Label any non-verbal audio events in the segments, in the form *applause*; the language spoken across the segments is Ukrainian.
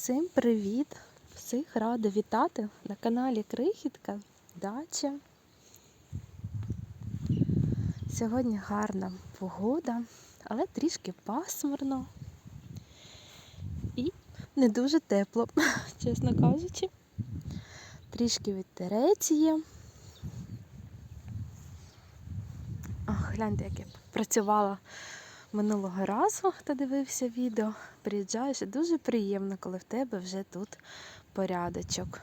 Всім привіт! Всіх рада вітати на каналі Крихітка Дача. Сьогодні гарна погода, але трішки пасмурно і не дуже тепло, *laughs* чесно кажучи. Трішки вітерець є. Ах, гляньте, як я працювала минулого разу, хто дивився відео, приїжджаєш і дуже приємно, коли в тебе вже тут порядочок.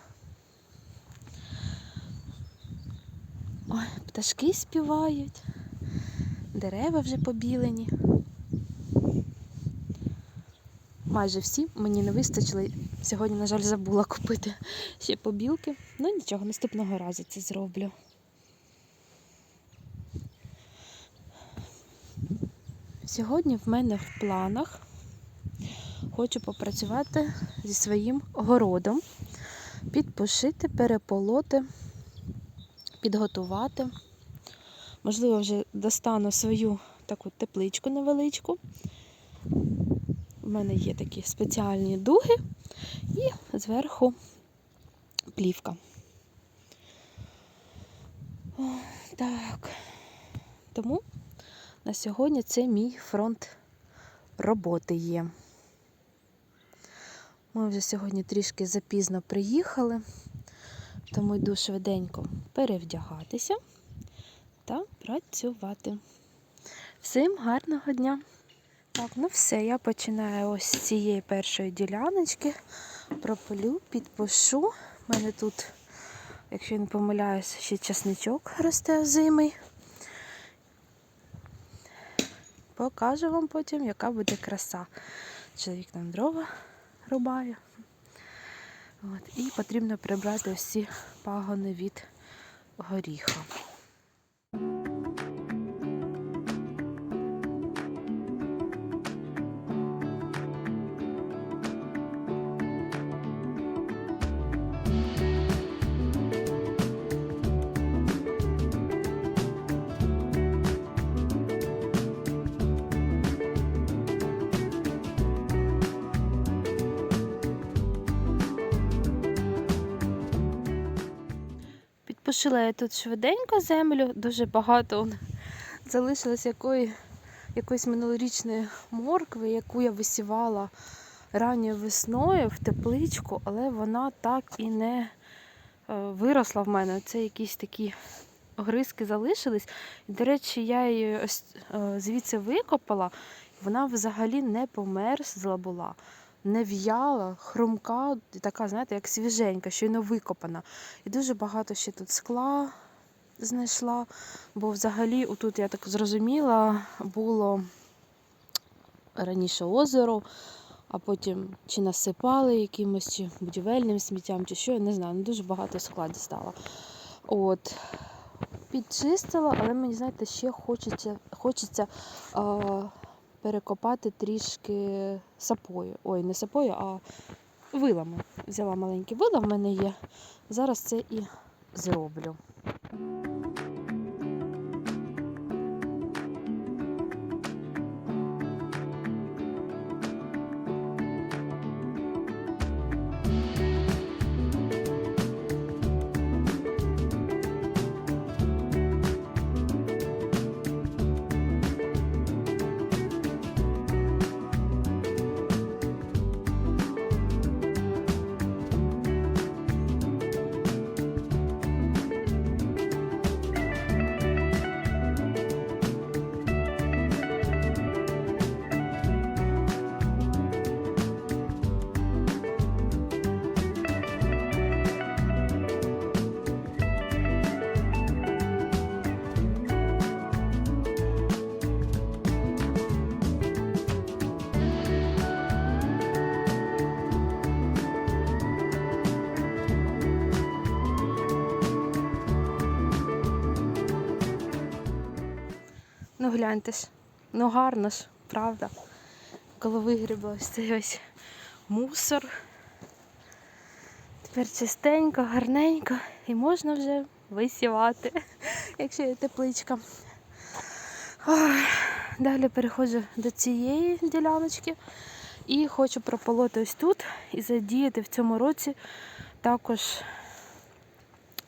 Ой, пташки співають, дерева вже побілені. Майже всі мені не вистачили. Сьогодні, на жаль, забула купити ще побілки. Ну нічого, наступного разу це зроблю. Сьогодні в мене в планах хочу попрацювати зі своїм городом, підпушити, переполоти, підготувати. Можливо, вже достану свою таку тепличку невеличку. У мене є такі спеціальні дуги і зверху плівка. О, так. Тому на сьогодні це мій фронт роботи є. Ми вже сьогодні трішки запізно приїхали, тому йду швиденько перевдягатися та працювати. Всім гарного дня! Так, ну все, я починаю ось з цієї першої діляночки. Пропилю, підпишу. У мене тут, якщо я не помиляюсь, ще часничок росте озимий. Покажу вам потім, яка буде краса. Чоловік там дрова рубає. От. І потрібно прибрати всі пагони від горіха. Підпушила я тут швиденько землю, дуже багато залишилось якої, якоїсь минулорічної моркви, яку я висівала ранньою весною в тепличку, але вона так і не е, виросла в мене. Це якісь такі огризки залишились. І, до речі, я її ось е, звідси викопала, вона взагалі не померзла була не в'яла, хрумка, така, знаєте, як свіженька, щойно викопана. І дуже багато ще тут скла знайшла, бо взагалі, отут, я так зрозуміла, було раніше озеро, а потім чи насипали якимось чи будівельним сміттям, чи що, я не знаю, ну дуже багато скла дістала. От. Підчистила, але мені, знаєте, ще хочеться хочеться перекопати трішки сапою. Ой, не сапою, а вилами. Взяла маленькі вила, в мене є. Зараз це і зроблю. Ну гляньте ж, ну гарно ж, правда. Коли вигрібла цей ось мусор. Тепер чистенько, гарненько і можна вже висівати, *laughs* якщо є тепличка. Ой, Далі переходжу до цієї діляночки І хочу прополоти ось тут і задіяти в цьому році також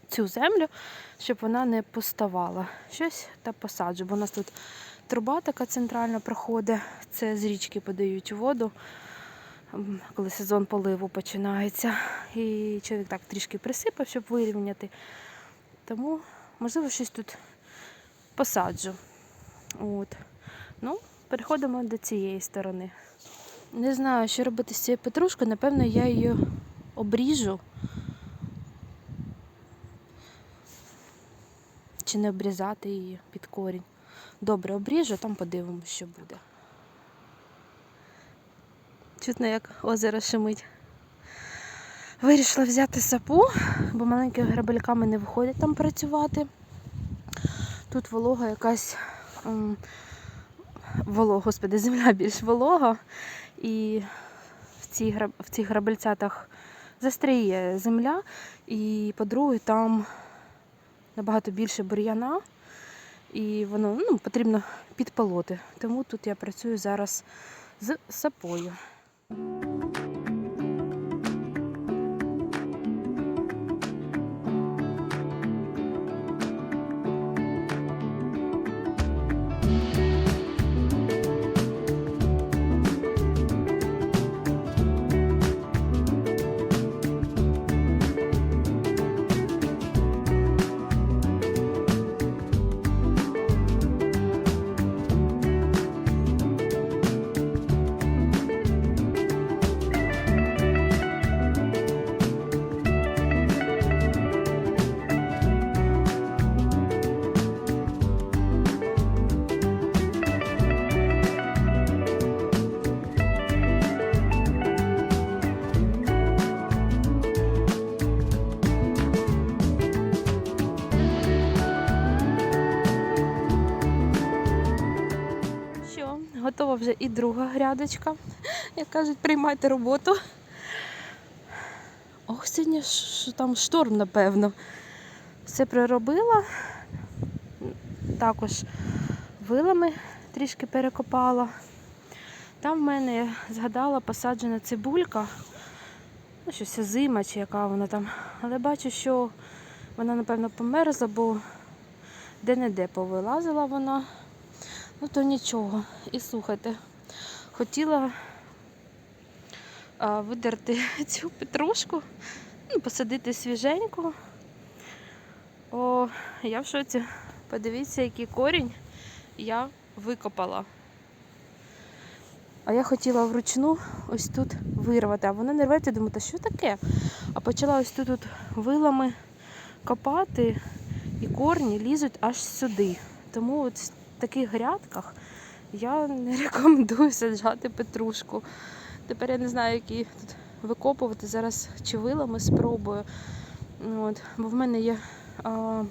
цю землю, щоб вона не поставала. Щось та посаджу, бо у нас тут труба така центральна проходить, це з річки подають воду, коли сезон поливу починається. І чоловік так трішки присипав, щоб вирівняти. Тому, можливо, щось тут посаджу. От. Ну, переходимо до цієї сторони. Не знаю, що робити з цією петрушкою. Напевно, я її обріжу. Чи не обрізати її під корінь. Добре, обріжу, там подивимося, що буде. Чутно, як озеро шумить. Вирішила взяти сапу, бо маленькими грабельками не виходить там працювати. Тут волога якась ем, волога, господи, земля більш волога. І в, цій, в цих грабельцятах застряє земля. І, по-друге, там набагато більше бур'яна, і воно ну, потрібно підполоти. Тому тут я працюю зараз з сапою. Готова вже і друга грядочка. Як кажуть, приймайте роботу. Ох, сьогодні ж там шторм, напевно. Все приробила. Також вилами трішки перекопала. Там в мене, я згадала, посаджена цибулька. Ну, щось зима чи яка вона там. Але бачу, що вона, напевно, померзла, бо де-не-де повилазила вона. Ну то нічого. І слухайте, хотіла а, видерти *laughs* цю петрушку, ну, посадити свіженьку. О, я в шоці. Подивіться, який корінь я викопала. А я хотіла вручну ось тут вирвати, а вона не рветься, думаю, та що таке? А почала ось тут от вилами копати, і корні лізуть аж сюди. Тому от таких грядках я не *laughs* рекомендую саджати петрушку. Тепер я не знаю, як її тут викопувати. Зараз чи вилами спробую. От. Бо в мене є а,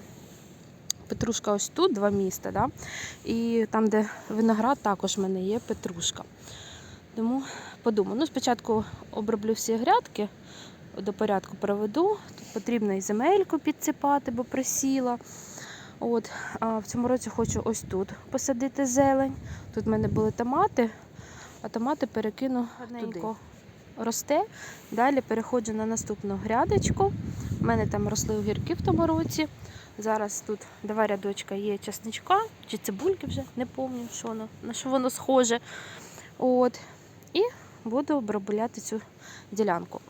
петрушка ось тут, два міста, да? і там, де виноград, також в мене є петрушка. Тому подумаю. Ну, спочатку оброблю всі грядки, до порядку проведу. Тут потрібно і земельку підсипати, бо присіла. От, а в цьому році хочу ось тут посадити зелень. Тут в мене були томати, а томати перекину туди. Росте. Далі переходжу на наступну грядочку. У мене там росли огірки в тому році. Зараз тут два рядочка є часничка чи цибульки вже, не пам'ятаю, що воно, на що воно схоже. От. І буду обробляти цю ділянку.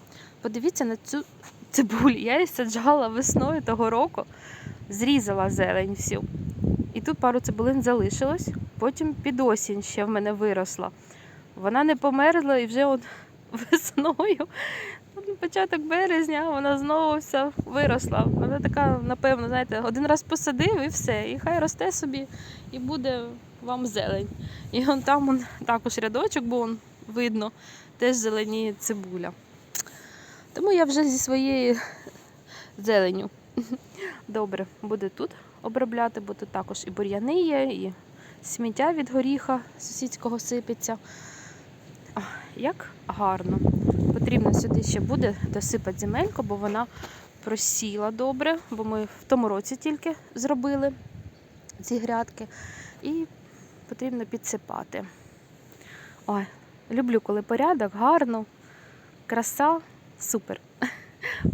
Подивіться на цю цибулю. Я її саджала весною того року, зрізала зелень всю. І тут пару цибулин залишилось, потім під осінь ще в мене виросла. Вона не померзла і вже от *laughs* весною, початок березня, вона знову вся виросла. Вона така, напевно, знаєте, один раз посадив і все. І хай росте собі, і буде вам зелень. І он там он, також рядочок, бо он, видно, теж зеленіє цибуля. Тому я вже зі своєю зеленю. *laughs* Добре, буду тут обробляти, бо тут також і бур'яни є, і сміття від горіха сусідського сипеться. А, Як гарно. Потрібно сюди ще буде досипати земельку, бо вона просіла добре, бо ми в тому році тільки зробили ці грядки. І потрібно підсипати. Ой, Люблю, коли порядок, гарно, краса, супер.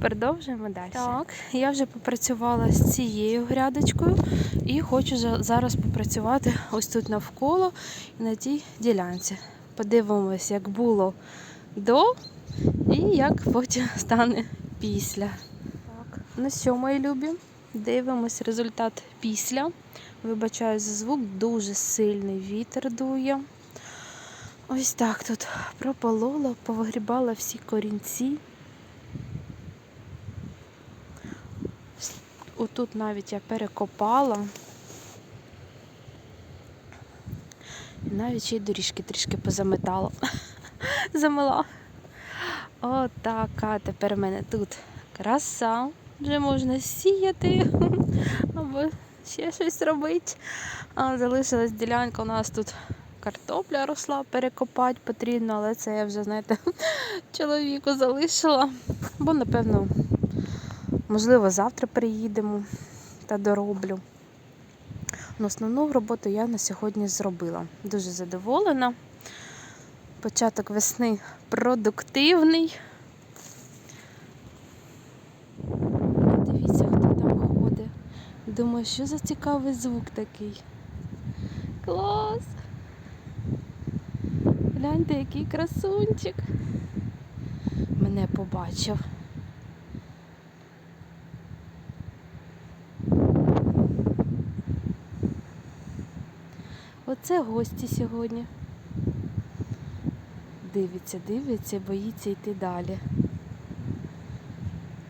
Продовжуємо далі. Так, я вже попрацювала з цією грядочкою і хочу зараз попрацювати ось тут навколо і на тій ділянці. Подивимось, як було до і як потім стане після. Так, ну що, мої любі, дивимось результат після. Вибачаю за звук, дуже сильний вітер дує. Ось так тут прополола, повигрібала всі корінці. Отут навіть я перекопала. І навіть ще й доріжки трішки позаметала. *laughs* Замила. Отака тепер в мене тут краса. Вже можна сіяти *laughs* або ще щось робити. Залишилась ділянка у нас тут картопля росла, перекопати потрібно, але це я вже, знаєте, *laughs* чоловіку залишила. Бо, напевно, можливо, завтра приїдемо та дороблю. Ну, основну роботу я на сьогодні зробила. Дуже задоволена. Початок весни продуктивний. Дивіться, хто там ходить. Думаю, що за цікавий звук такий. Клас! Гляньте, який красунчик. Мене побачив. Оце гості сьогодні. Дивиться, дивиться, боїться йти далі.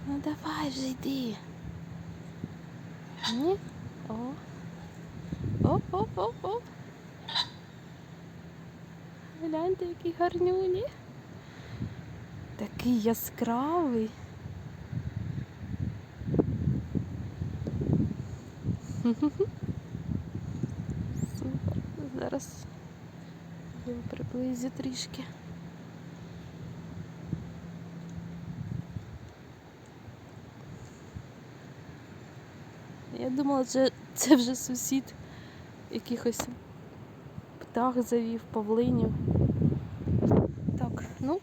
Ну давай вже йди. Ні? О. Оп, оп, оп, оп. Гляньте, який гарнюні. Такий яскравий. Супер. Зараз його приблизю трішки. Я думала, це, це вже сусід якихось птах завів, павлинів. Так, ну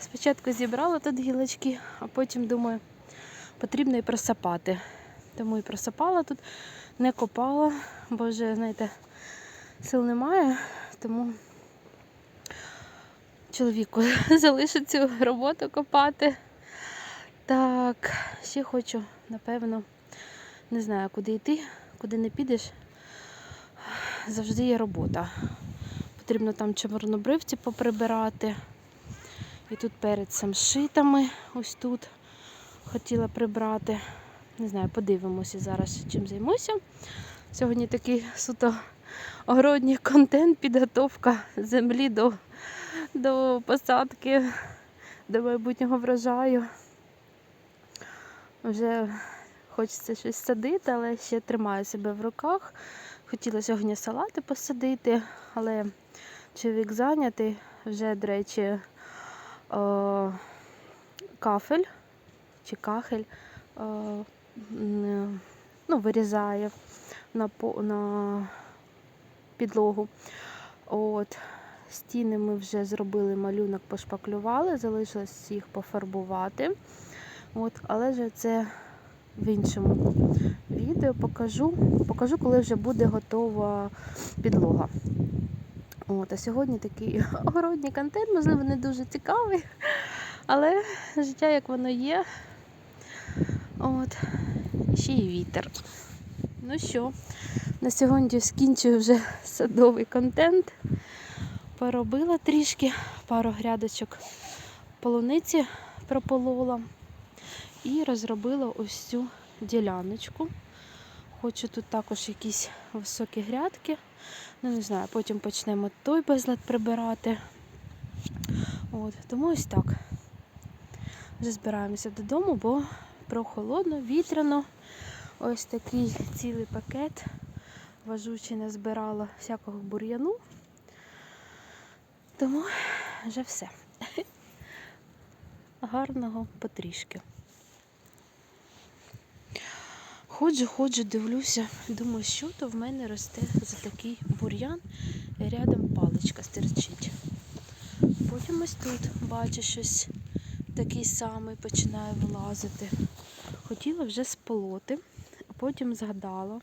спочатку зібрала тут гілочки, а потім думаю, потрібно і просапати. Тому і просапала тут, не копала, бо вже, знаєте, сил немає, тому чоловіку *laughs* залишить цю роботу копати. Так, ще хочу, напевно, не знаю, куди йти, куди не підеш. Завжди є робота. Потрібно там чорнобривці поприбирати. І тут перед самшитами, ось тут хотіла прибрати. Не знаю, подивимося зараз, чим займуся. Сьогодні такий суто огородній контент, підготовка землі до, до посадки, до майбутнього врожаю. Вже хочеться щось садити, але ще тримаю себе в руках. Хотіла сьогодні салати посадити, але чоловік зайнятий. Вже, до речі, о, кафель чи кахель о, ну, вирізає на, на підлогу. От. Стіни ми вже зробили малюнок, пошпаклювали, залишилось їх пофарбувати. От, але ж це в іншому відео покажу. Покажу, коли вже буде готова підлога. От, а сьогодні такий *laughs* огородній контент, можливо, не дуже цікавий, але життя як воно є. От, ще й вітер. Ну що, на сьогодні скінчую вже садовий контент. Поробила трішки, пару грядочок полуниці прополола і розробила ось цю діляночку. Хочу тут також якісь високі грядки. Ну, не знаю, потім почнемо той безлад прибирати. От, тому ось так. Вже збираємося додому, бо прохолодно, вітряно. Ось такий цілий пакет. Важучий не збирала всякого бур'яну. Тому вже все. *laughs* Гарного потрішки. Ходжу, ходжу, дивлюся, думаю, що то в мене росте за такий бур'ян, рядом паличка стирчить. Потім ось тут бачу щось такий самий починає вилазити. Хотіла вже сполоти, потім згадала,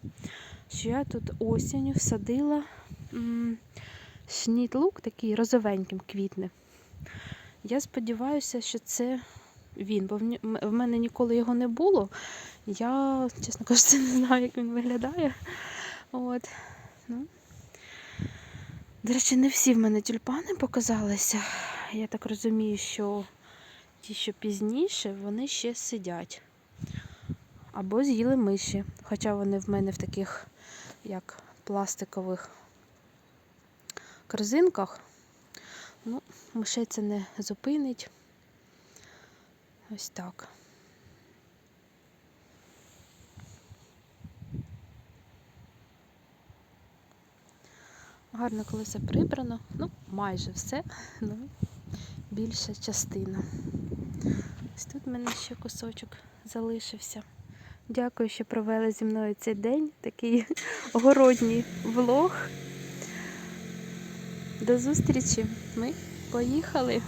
що я тут осінню всадила м, шніт-лук такий розовеньким квітне. Я сподіваюся, що це він, бо в мене ніколи його не було. Я, чесно кажучи, *laughs* не знаю, як він виглядає. От. Ну. До речі, не всі в мене тюльпани показалися. Я так розумію, що ті, що пізніше, вони ще сидять. Або з'їли миші. Хоча вони в мене в таких, як пластикових корзинках. Ну, мишей це не зупинить. Ось так. Гарно, коли все прибрано. Ну, майже все. *laughs* Ну, більша частина. Ось тут в мене ще кусочок залишився. Дякую, що провели зі мною цей день. Такий городній влог. До зустрічі. Ми поїхали.